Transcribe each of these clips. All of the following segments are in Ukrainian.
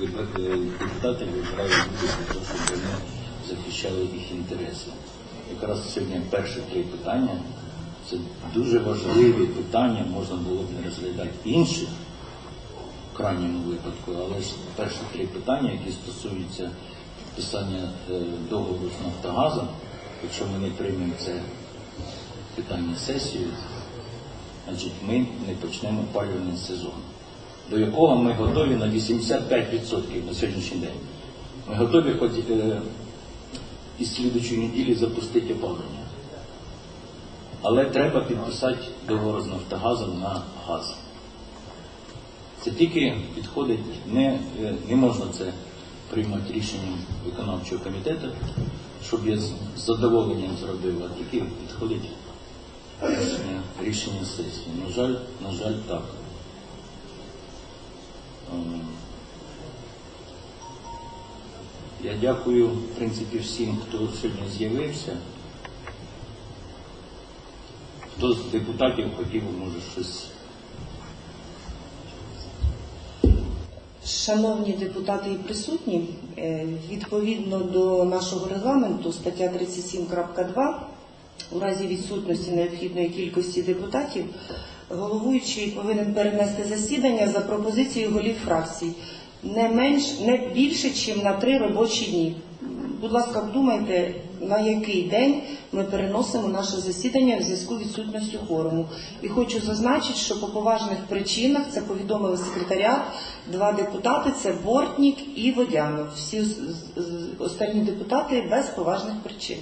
депутати вибирають для того, щоб вони захищали їх інтереси. Якраз сьогодні перші три питання це дуже важливі питання, можна було б не розглядати інших в крайньому випадку, але ж перші три питання, які стосуються підписання е, договору з Нафтогазом, якщо ми не приймемо це питання сесією, значить ми не почнемо опалювальний сезон, до якого ми готові на 85% на сьогоднішній день. Ми готові хоч е, із слідучої неділі запустити опалення. Але треба підписати договор з Нафтогазом на газ. Це тільки підходить, не, е, не можна це приймати рішенням виконавчого комітету, щоб я з задоволенням зробив, а тільки підходить рішення, рішення сесії. На жаль, на жаль, так. Я дякую, в принципі, всім, хто сьогодні з'явився. Хто з депутатів хотів, може, щось Шановні депутати і присутні, е, відповідно до нашого регламенту, стаття 37.2, у разі відсутності необхідної кількості депутатів, головуючий повинен перенести засідання за пропозицією голів фракцій не менш не більше, ніж на три робочі дні. Будь ласка, вдумайте, на який день ми переносимо наше засідання в зв'язку з відсутністю форуму. І хочу зазначити, що по поважних причинах це повідомили секретаріат, два депутати це Бортнік і Водянов. Всі останні депутати без поважних причин.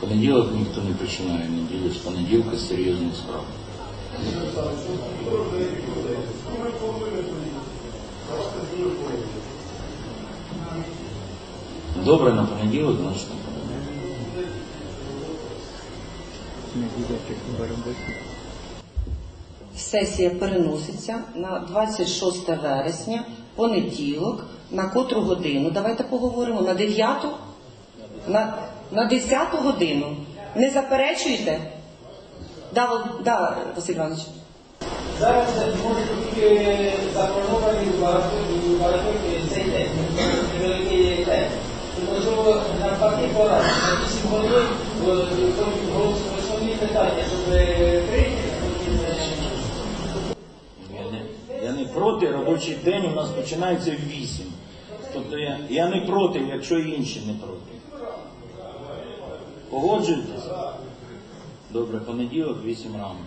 Понеділок ніхто не починає неділю з понеділка серйозних справ. Добре, на понеділок, значить на понеділок. Сесія переноситься на 26 вересня, понеділок, на котру годину. Давайте поговоримо на 9, на, на 10 годину. Не заперечуєте? Да, Вол- да, Василь Іванович. Зараз може бути заплановані в багатьох цей день, невеликий день. Тому можливо навпаки пора на 8 годин голосувати основні питання, щоб прийти. Я не, я не проти, робочий день у нас починається в 8. Тобто я, я не проти, якщо і інші не проти. Погоджуєтесь? Добре, понеділок, 8 ранку.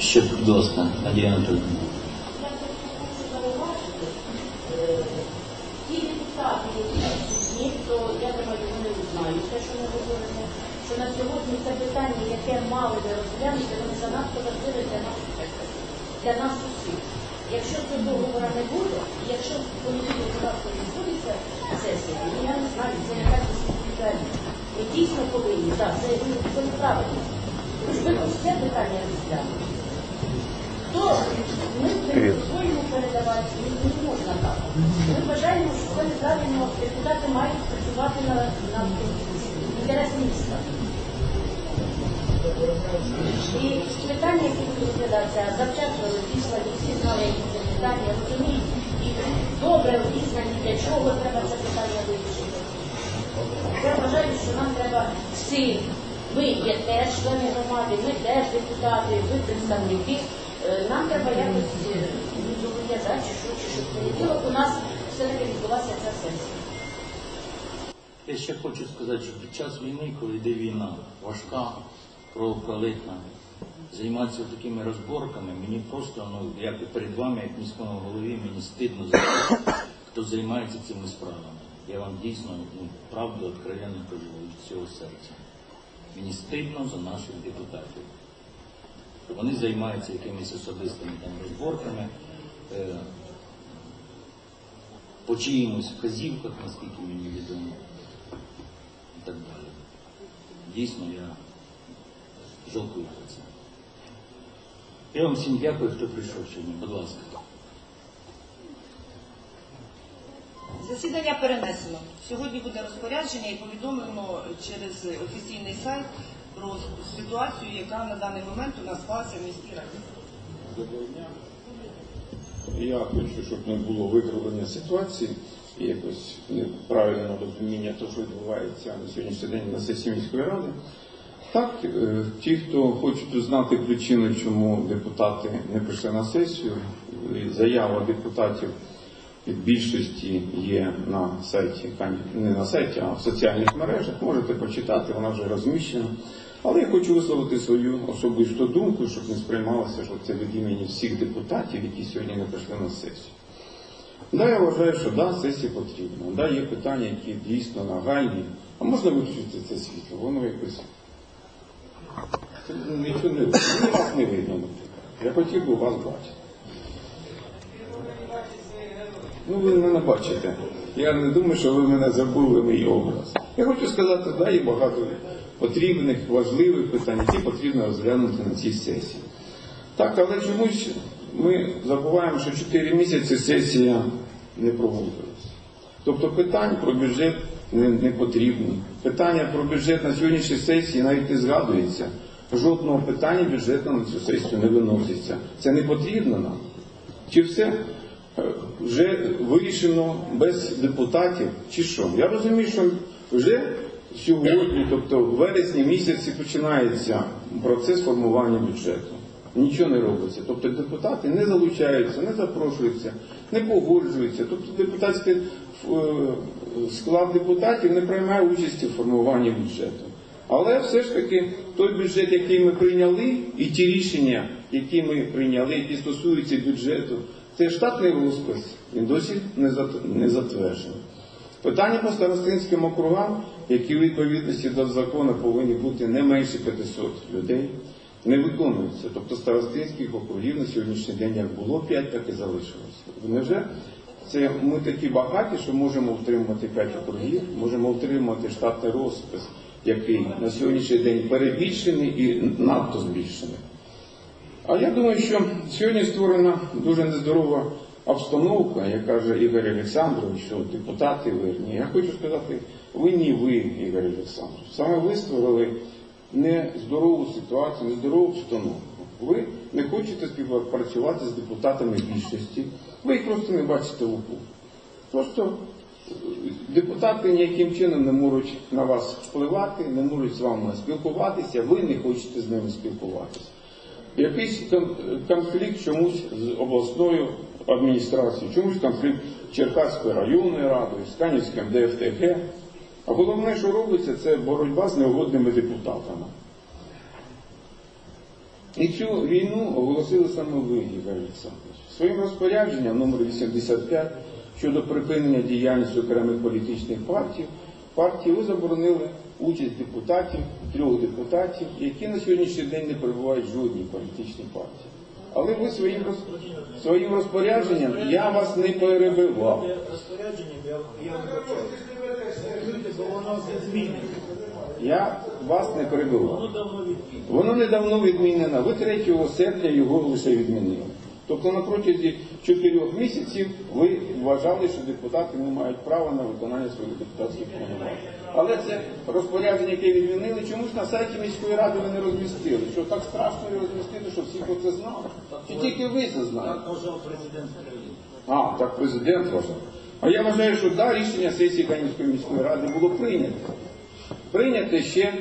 Ще, будь ласка, Надія Анатольовна. Ті депутати, які є, то я думаю, вони знають що ми говоримо, що на сьогодні це питання, яке мали би розглянути, вони занадто важливе для нас, для нас усіх. Якщо цього договора не буде, якщо понеділок не відбудеться сесія, я не знаю, це якась відповідальність. Ми дійсно повинні, так, це ви правильно. Ви це питання розглянути. То ми своєму передавати не, не можна так. Ми вважаємо, що це неправильно депутати мають працювати на, на інтерес міста. І питання, які будуть розглядатися, завчасно розіслані, всі знали, які це питання, розуміють, і добре обізнані, для чого треба це питання вирішити. Я вважаю, що нам треба всім, ми є теж члени громади, ми теж депутати, ви представники. Е, Нам треба якось е, чи що, чи що понеділок у нас все-таки відбулася ця сесія. Я ще хочу сказати, що під час війни, коли йде війна, важка, кровопролитна, займатися такими розборками, мені просто, ну, як і перед вами, як міському голові, мені стидно за тих, хто займається цими справами. Я вам дійсно ну, правду откровенно кажу від всього серця. Мені стидно за наших депутатів. Вони займаються якимись особистими там розборками. Е, по чиїмось вказівках, наскільки мені відомо, і так далі. Дійсно, я жалкую про це. Я вам всім дякую, хто прийшов сьогодні. Будь ласка. Засідання перенесено. Сьогодні буде розпорядження і повідомлено через офіційний сайт про ситуацію, яка на даний момент у нас склалася в міській раді. Доброго дня. Я хочу, щоб не було викривлення ситуації і якось неправильного розуміння того, що відбувається на сьогоднішній день на сесії міської ради. Так, е, ті, хто хочуть узнати причину, чому депутати не прийшли на сесію, заява депутатів від більшості є на сайті, не на сайті, а в соціальних мережах. Можете почитати, вона вже розміщена. Але я хочу висловити свою особисту думку, щоб не сприймалося, що це від імені всіх депутатів, які сьогодні не прийшли на сесію. Да, я вважаю, що да, сесія потрібна. Да, є питання, які дійсно нагальні. А можна виключити це світло? Воно якось. Нічого не видно. Мені вас не видно. Я хотів би вас бачити. Ну, ви мене бачите. Я не думаю, що ви мене забули мій образ. Я хочу сказати, да, є багато потрібних, важливих питань, які потрібно розглянути на цій сесії. Так, але чомусь ми забуваємо, що 4 місяці сесія не проводилась. Тобто питань про бюджет не, не потрібно. Питання про бюджет на сьогоднішній сесії навіть не згадується. Жодного питання бюджету на цю сесію не виноситься. Це не потрібно нам. Чи все е, вже вирішено без депутатів, чи що? Я розумію, що вже сьогодні, тобто в вересні місяці, починається процес формування бюджету. Нічого не робиться. Тобто депутати не залучаються, не запрошуються, не погоджуються. Тобто депутатський е, склад депутатів не приймає участі в формуванні бюджету. Але все ж таки той бюджет, який ми прийняли, і ті рішення, які ми прийняли, які стосуються бюджету, це штатний розпис, він досі не затверджений. Питання по старостинським округам, які у відповідності до закону повинні бути не менше 500 людей, не виконуються. Тобто старостинських округів на сьогоднішній день як було 5, так і залишилося. Невже це ми такі багаті, що можемо утримувати 5 округів, можемо утримувати штатний розпис, який на сьогоднішній день перебільшений і надто збільшений. А я думаю, що сьогодні створена дуже нездорова обстановка, як каже Ігор Олександрович, що депутати винні. Я хочу сказати, винні ви, Ігор Олександрович. Саме ви створили нездорову ситуацію, нездорову обстановку. Ви не хочете співпрацювати з депутатами більшості, ви їх просто не бачите в упор. Просто е, депутати ніяким чином не можуть на вас впливати, не можуть з вами спілкуватися, ви не хочете з ними спілкуватися. Якийсь конфлікт чомусь з обласною адміністрацією, чомусь конфлікт з Черкаською районною радою, з Канівським ДФТГ. А головне, що робиться, це боротьба з неугодними депутатами. І цю війну оголосили саме ви, Ігор Олександрович. Своїм розпорядженням номер 85 щодо припинення діяльності окремих політичних партій, партії ви заборонили участь депутатів, трьох депутатів, які на сьогоднішній день не перебувають в жодній політичній партії. Але ви своїм, своїм розпорядженням я вас не перебивав. розпорядженням я, я Я вас не перебивав. Воно недавно відмінено. Ви 3 серпня його лише відмінили. Тобто на протязі чотирьох місяців ви вважали, що депутати не мають права на виконання своїх депутатських повноважень. Але це розпорядження, яке відмінили, чомусь на сайті міської ради ви не розмістили. Що так страшно його розмістити, що всі про це знали? Чи тільки ви це знаєте? Так вважав президент країни. А, так президент вважав. А я вважаю, що да, рішення сесії Канівської міської ради було прийнято. Прийнято ще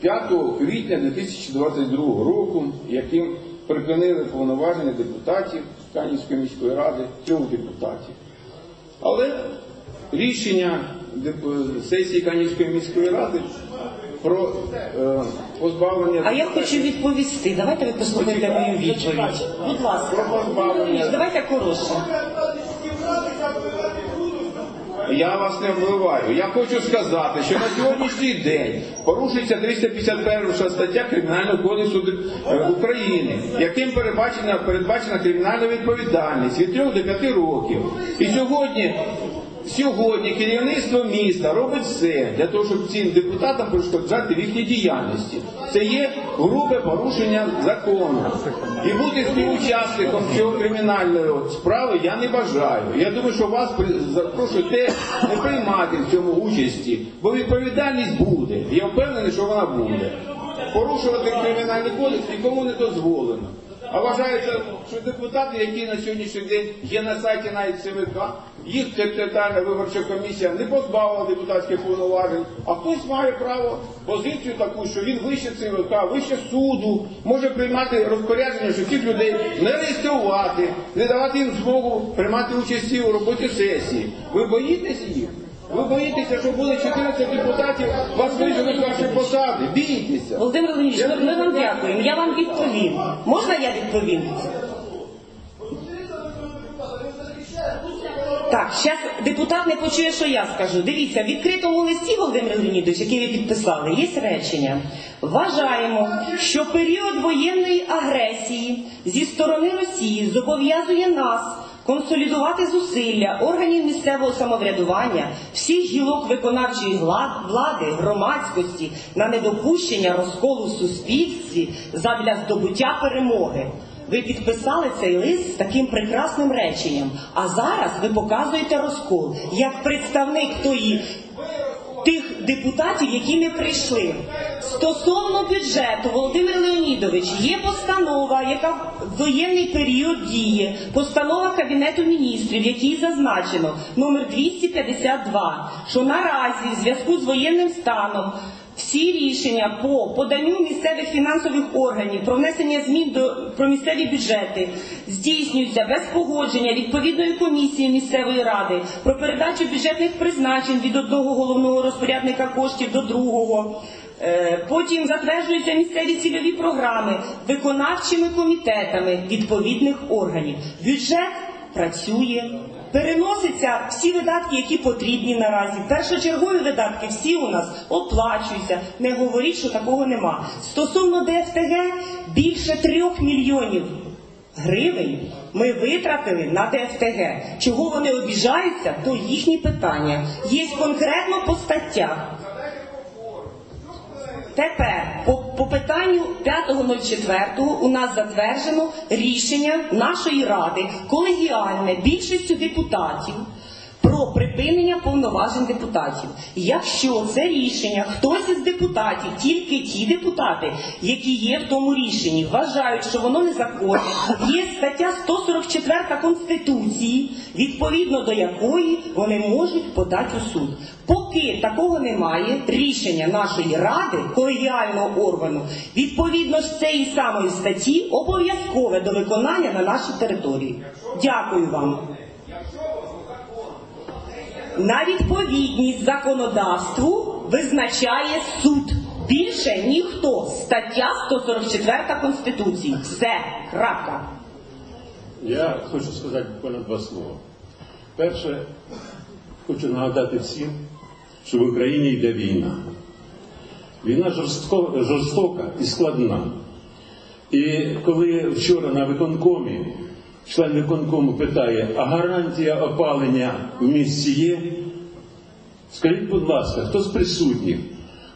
5 квітня 2022 року, яким припинили повноваження депутатів Канівської міської ради, трьох депутатів. Але рішення сесії Канівської міської ради про е, позбавлення А я хочу відповісти. Давайте ви послухайте мою відповідь. Будь ласка, Про позбавлення. давайте коротше. Я вас не вливаю. Я хочу сказати, що на сьогоднішній день порушується 351 стаття Кримінального кодексу е, України, яким передбачена, передбачена кримінальна відповідальність від 3 до 5 років. І сьогодні, сьогодні керівництво міста робить все для того, щоб цим депутатам перешкоджати в їхній діяльності. Це є грубе порушення закону. І бути співучасником цього кримінальної справи я не бажаю. Я думаю, що вас запрошую теж не приймати в цьому участі, бо відповідальність буде. Я впевнений, що вона буде. порушувати кримінальний кодекс нікому не дозволено. А вважається, що депутати, які на сьогоднішній день є на сайті навіть ЦВК, їх територіальна виборча комісія не позбавила депутатських повноважень, а хтось має право позицію таку, що він вище ЦВК, вище суду, може приймати розпорядження, що цих людей не реєструвати, не давати їм змогу приймати участь у роботі сесії. Ви боїтеся їх? Ви боїтеся, що буде 14 депутатів, вас виженуть з вашої посади. Бійтеся. Володимир Леонідович, ми вам дякуємо. Я вам відповім. Можна я відповім? Так, зараз депутат не почує, що я скажу. Дивіться, в відкритому листі, Володимир Леонідович, який ви підписали, є речення. Вважаємо, що період воєнної агресії зі сторони Росії зобов'язує нас консолідувати зусилля органів місцевого самоврядування, всіх гілок виконавчої влади, громадськості на недопущення розколу в суспільстві задля здобуття перемоги. Ви підписали цей лист з таким прекрасним реченням, а зараз ви показуєте розкол як представник тої тих депутатів, які не прийшли. Стосовно бюджету, Володимир Леонідович, є постанова, яка в воєнний період діє. Постанова Кабінету міністрів, в якій зазначено номер 252, що наразі в зв'язку з воєнним станом всі рішення по поданню місцевих фінансових органів про внесення змін до про місцеві бюджети здійснюються без погодження відповідної комісії місцевої ради про передачу бюджетних призначень від одного головного розпорядника коштів до другого. Е, Потім затверджуються місцеві цільові програми виконавчими комітетами відповідних органів. Бюджет працює. Переносяться всі видатки, які потрібні наразі. Першочергові видатки всі у нас оплачуються. Не говоріть, що такого нема. Стосовно ДФТГ більше трьох мільйонів гривень ми витратили на ДФТГ. Чого вони обіжаються, то їхні питання. Є конкретно по статтях. Тепер по, питанню 5.04 у нас затверджено рішення нашої ради колегіальне більшістю депутатів про припинення повноважень депутатів. Якщо це рішення хтось із депутатів, тільки ті депутати, які є в тому рішенні, вважають, що воно незаконне, є стаття 144 Конституції, відповідно до якої вони можуть подати у суд. Поки такого немає, рішення нашої ради, колегіального органу, відповідно з цієї самої статті, обов'язкове до виконання на нашій території. Дякую вам. На відповідність законодавству визначає суд. Більше ніхто. Стаття 144 Конституції. Все. Крапка. Я хочу сказати буквально два слова. Перше, хочу нагадати всім, що в Україні йде війна. Війна жорстко, жорстока і складна. І коли вчора на виконкомі член виконкому питає, а гарантія опалення в місті є, скажіть, будь ласка, хто з присутніх,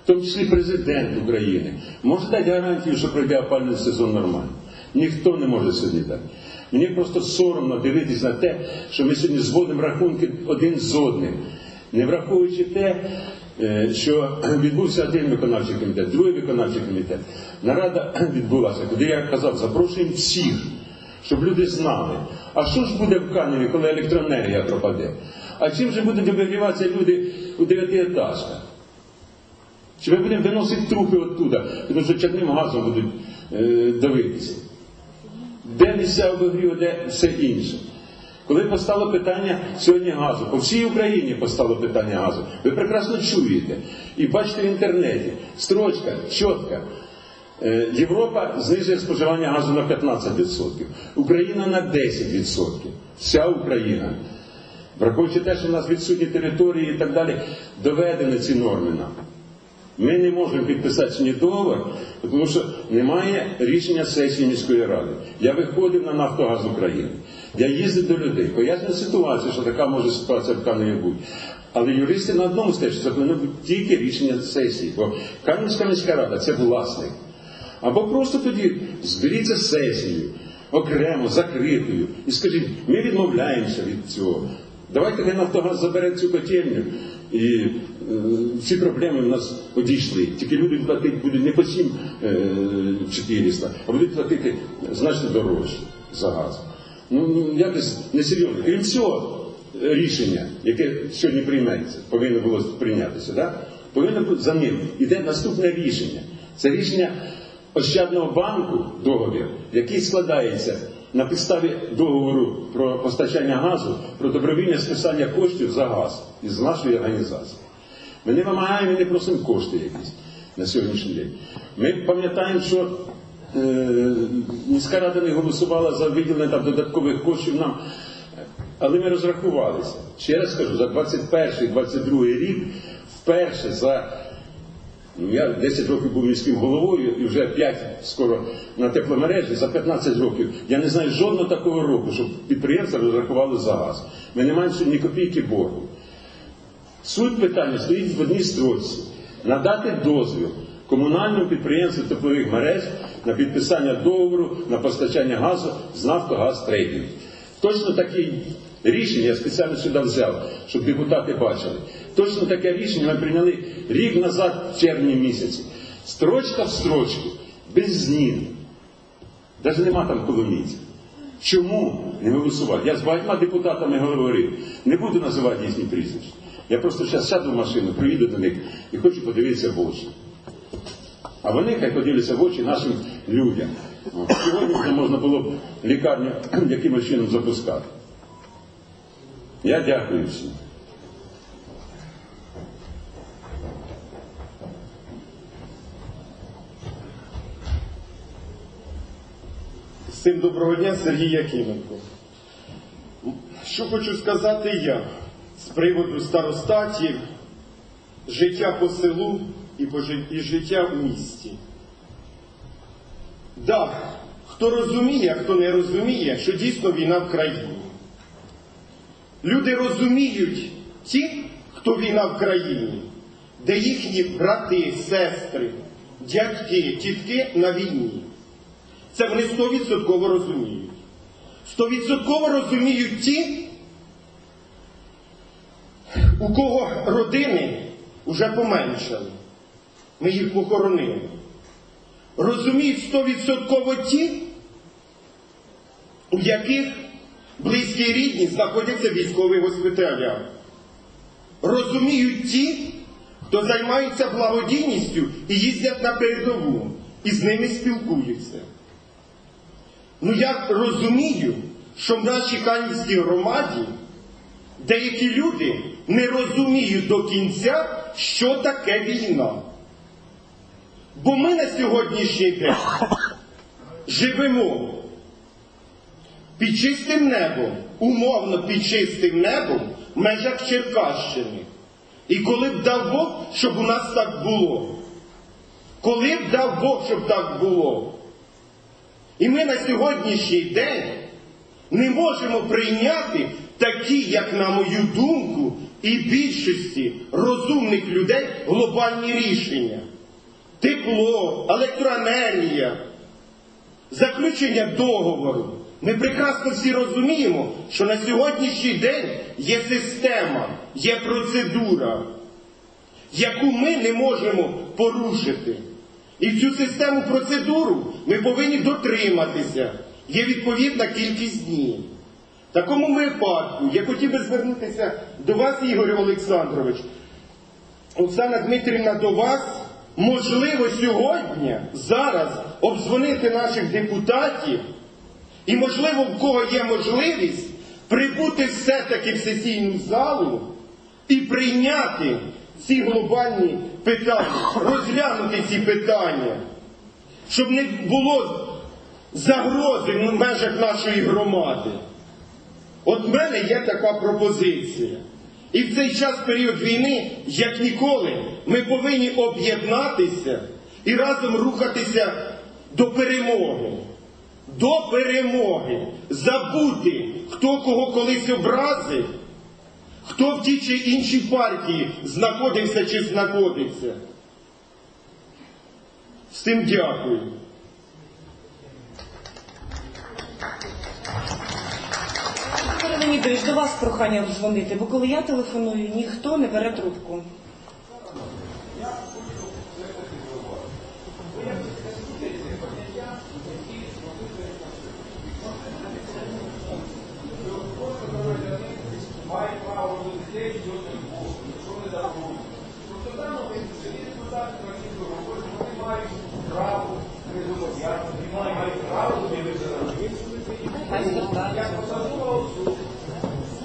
в тому числі президент України, може дати гарантію, що пройде опальний сезон нормально? Ніхто не може дати. Мені просто соромно дивитись на те, що ми сьогодні зводимо рахунки один з одним, не враховуючи те, е, що відбувся один виконавчий комітет, другий виконавчий комітет. Нарада відбулася, куди я казав, запрошуємо всіх, щоб люди знали. А що ж буде в Каневі, коли електроенергія пропаде? А чим же будуть обігріватися люди у дев'ятиетажках? Чи ми будемо виносити трупи оттуда, тому що чадним газом будуть е, давитися? Де місця обігріву, де все інше? Коли постало питання сьогодні газу, по всій Україні постало питання газу, ви прекрасно чуєте і бачите в інтернеті, строчка, чітка. Е, Європа знижує споживання газу на 15%, Україна на 10%. Вся Україна. Враховуючи те, що в нас відсутні території і так далі, доведені ці норми нам. Ми не можемо підписати сьогодні договор, тому що немає рішення сесії міської ради. Я виходив на Нафтогаз України. Я їздив до людей, пояснюю ситуацію, що така може ситуація в Каневі бути. Але юристи на одному стежі, що це повинно бути тільки рішення сесії, бо Канівська міська рада це власник. Або просто тоді зберіться сесією, окремо, закритою, і скажіть, ми відмовляємося від цього. Давайте хай Нафтогаз забере цю котельню І е, всі проблеми в нас одійшли. Тільки люди платити будуть не по 7 е, 400, а будуть платити значно дорожче за газ. Ну, ну якось несерйозно. Крім цього, рішення, яке сьогодні прийметься, повинно було прийнятися, да? повинно бути за ним. Іде наступне рішення. Це рішення Ощадного банку договір, який складається на підставі договору про постачання газу, про добровільне списання коштів за газ із нашої організації. Ми не вимагаємо і не просимо кошти якісь на сьогоднішній день. Ми пам'ятаємо, що е, міська рада не голосувала за виділення там додаткових коштів нам. Але ми розрахувалися. Ще раз кажу, за 21-22 рік вперше за я 10 років був міським головою і вже 5 скоро на тепломережі, за 15 років. Я не знаю жодного такого року, щоб підприємства розрахували за газ. Ми не маємо ні копійки боргу. Суть питання стоїть в одній строчці. Надати дозвіл комунальному підприємству теплових мереж на підписання договору на постачання газу з Нафтогаз Трейдинг. Точно таке рішення я спеціально сюди взяв, щоб депутати бачили. Точно таке рішення ми прийняли рік назад, в червні місяці. Строчка в строчку, без змін. Навіть нема там коломійців. Чому не голосувати? Я з багатьма депутатами говорив, не буду називати їхні прізвища. Я просто зараз сяду в машину, приїду до них і хочу подивитися в очі. А вони хай подивляться в очі нашим людям. Сьогодні вже можна було б лікарню якимось чином запускати. Я дякую всім. Всім доброго дня, Сергій Якименко. Що хочу сказати я з приводу старостатів, життя по селу і життя в місті. Да, хто розуміє, а хто не розуміє, що дійсно війна в країні. Люди розуміють ті, хто війна в країні, де їхні брати, сестри, дядьки, тітки на війні. Це вони стовідсотково розуміють. Стовідсотково розуміють ті, у кого родини вже поменшали. Ми їх похоронили. Розуміють стовідсотково ті, у яких близькі рідні знаходяться в військових госпіталях. Розуміють ті, хто займається благодійністю і їздять на передову, і з ними спілкуються. Ну я розумію, що в нашій Канівській громаді деякі люди не розуміють до кінця, що таке війна. Бо ми на сьогоднішній день живемо під чистим небом, умовно під чистим небом в межах Черкащини. І коли б дав Бог, щоб у нас так було. Коли б дав Бог, щоб так було. І ми на сьогоднішній день не можемо прийняти такі, як на мою думку, і більшості розумних людей глобальні рішення. Тепло, електроенергія, заключення договору. Ми прекрасно всі розуміємо, що на сьогоднішній день є система, є процедура, яку ми не можемо порушити. І в цю систему процедуру ми повинні дотриматися. Є відповідна кількість днів. В такому випадку я хотів би звернутися до вас, Ігор Олександрович. Оксана Дмитрівна, до вас. Можливо, сьогодні, зараз обдзвонити наших депутатів, і, можливо, в кого є можливість прибути все-таки в сесійну залу і прийняти ці глобальні питання, розглянути ці питання, щоб не було загрози в межах нашої громади. От в мене є така пропозиція. І в цей час, період війни, як ніколи, ми повинні об'єднатися і разом рухатися до перемоги. До перемоги. Забути, хто кого колись образив, хто в тій чи іншій партії знаходився чи знаходиться. З тим дякую. Леонідович, до вас прохання дзвонити, бо коли я телефоную, ніхто не бере трубку. має право до дітей, що не було, що не забули. Тобто в даному випадку є депутати, які говорять, що вони мають право не зобов'язані, вони мають право дивитися на них. Хай звертаються. Як посадова особа,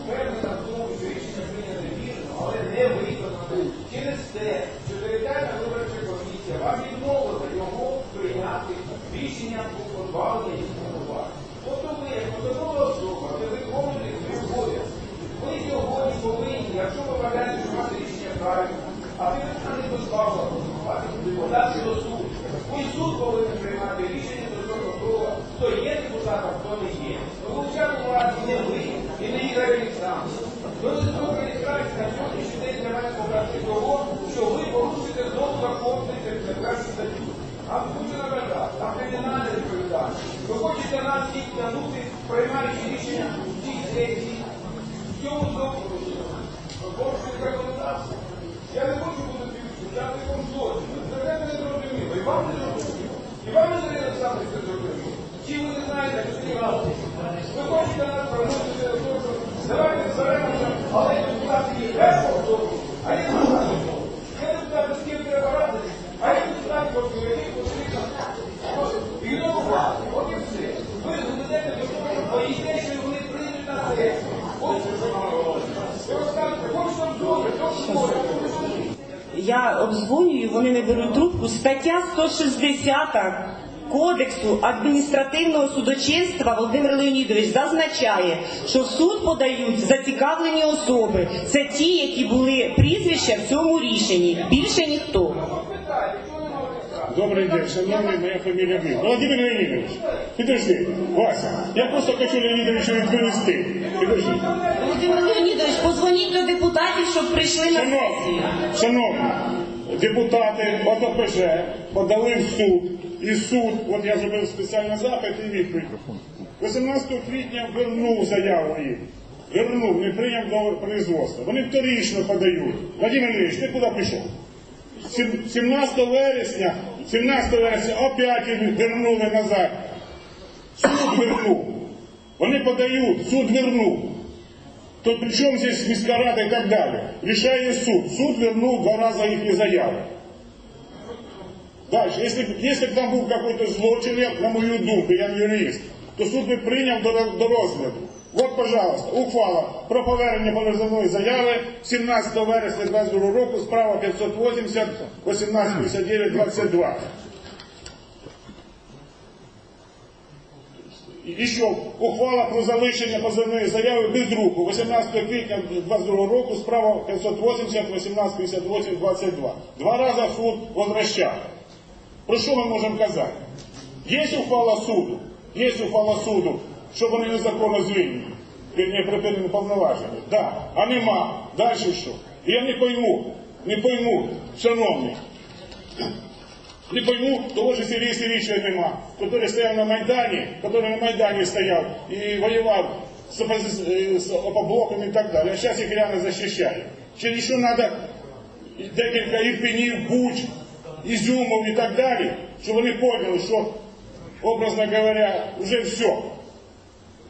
впевнена в тому, що рішення прийняте вірно, але не виконане. Через те, що територіальна виборча комісія вам відмовила його прийняти рішення про позбавлення їх повноважень. Тобто ви, як посадова особа, ви виконуєте свій обов'язок. Ви сьогодні повинні, якщо ви вважаєте, що ваше рішення правильне, а ви не позбавили повноважень, подати до суду. Ви суд повинен приймати рішення стосовно того, хто є депутатом, хто не є. Тому в цьому разі не ви і не Ігор Олександрович. Ви висока реєстрація на сьогоднішній день для мене показує того, що ви порушите знову закон 31 статтю. А хочу нагадати, там кримінальна відповідальність. Ви хочете нас всіх тягнути, приймаючи рішення в цій сесії, в цьому доповіді, порушити законодавство. Я не хочу бути учасником злочину. Це не зрозуміло. І вам не зрозуміло. І вам не зрозуміло. Чи ви не знаєте, що це галузі? Ви хочете нас що давайте зберемося, але першого доку, а є другого доку. Я депутати з ким треба радити, а я депутати хочу, який потрібно ігнорувати. От і все. Ви доведете до того, що боїте, що вони прийдуть на сесію. Ось що ви говорите. Ви розкажете, ось що добре, що говорять. Я обзвонюю, вони не беруть трубку. Стаття 160 Кодексу адміністративного судочинства Володимир Леонідович зазначає, що в суд подають зацікавлені особи. Це ті, які були прізвища в цьому рішенні. Більше ніхто. Добрий день, шановний, моя фамілія Бив. Володимир Леонідович, підожди, Вася, я просто хочу Леонідовичу відповісти. Підожди. Володимир Леонідович, позвоніть до депутатів, щоб прийшли на Шановні, сесію. шановні, депутати ОТПЖ подали в суд, і суд, от я зробив спеціальний запит і відповідь. 18 квітня вернув заяву їм. Вернув, не прийняв до производства. Вони вторично подають. Владимир Ильич, ти куди пішов? Сім- 17 вересня, 17 вересня опять вернули назад. Суд вернув. Вони подають, суд вернув. То при чому здесь міська рада і так далі? Рішає суд. Суд вернув два рази їхні заяви. Дальше, если, если б там був какой-то злочин, я, на мою думку, я юрист, то суд би прийняв до, до розгляду. От, пожалуйста, ухвала про повернення позовної заяви 17 вересня 22 року, справа 580, 1859, 22. І що ухвала про залишення позовної заяви без друку 18 квітня 22 року, справа 580, 1858, 22. Два рази суд возвращав. Про що ми можемо казати? Є ухвала суду, є ухвала суду, що вони незаконно звільнені, вірні припинені повноваження. Да. А нема. Далі що? І Я не пойму, не пойму, шановні. Не пойму, того же Сергія Сергійовича нема, який стояв на Майдані, який на Майдані стояв і воював з, опози- е, з опоблоком і так далі. А зараз їх реально захищає. Чи ще треба декілька ірпенів, буч, ізюмов і так далі, щоб вони поняли, що, образно говоря, вже все.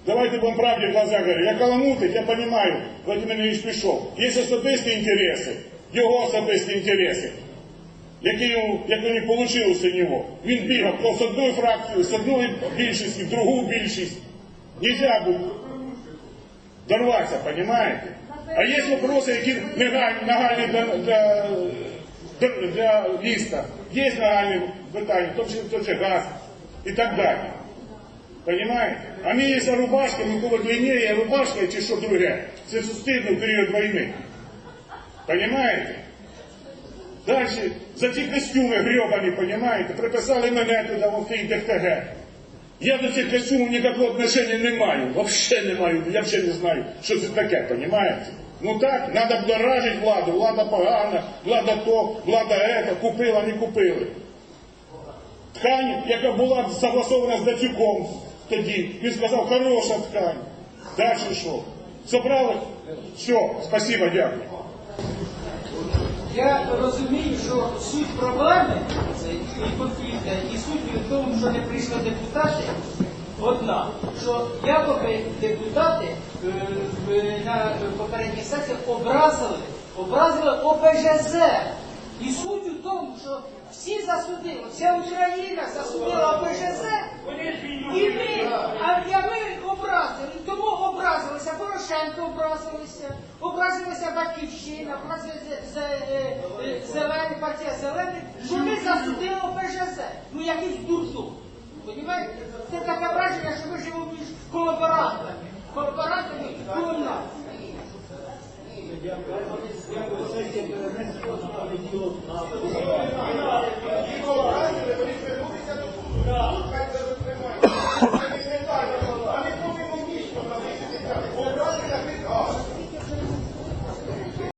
Давайте будемо правді в глаза говорити. Я каламутить, я розумію, Владимир Ильич пішов. Є особисті інтереси, його особисті інтереси які, йому- які не вийшло у нього. Він бігав то з одної фракції, з одної більшості, в другу більшість. Нельзя буде дорватися, понимаете? А є вопроси, які нагальні, нагальні для, для, для, для міста. Є нагальні питання, то чи, то чи газ і так далі. Понимаете? А мені є рубашка, ну коли длиннее рубашка чи що друге, це стидно в період війни. Понимаете? Дальше, за ці костюми гребані, понимаете, приписали мене туди в той ДФТГ. Я до цих костюмів ніякого отношення не маю, вообще не маю, я взагалі не знаю, що це таке, понимаете? Ну так, треба будоражити владу, влада погана, влада то, влада ета, купила, не купили. Ткань, яка була согласована з Дацюком тоді, він сказав, хороша ткань. Далі що? Собрали? Все, спасибо, дякую. Я розумію, що суть проблеми і конфлікту, і суть в тому, що не прийшли депутати. Одна, що якоби депутати е, на попередній сесії образили, образили ОПЖЗ. І суть у тому, що всі засудили, вся Україна засудила ОПЖЗ, і ми, а, я ми образили, тому образилися, Порошенко образилися, образилася Батьківщина, образилася Зе- е, е, е партія Зелених, що ми засудили ОПЖЗ. Ну якийсь дурдом. Понімаєте? Це таке враження, що ми живемо між колаборантами. Колаборантами коло нас. Вони звернулися до суду.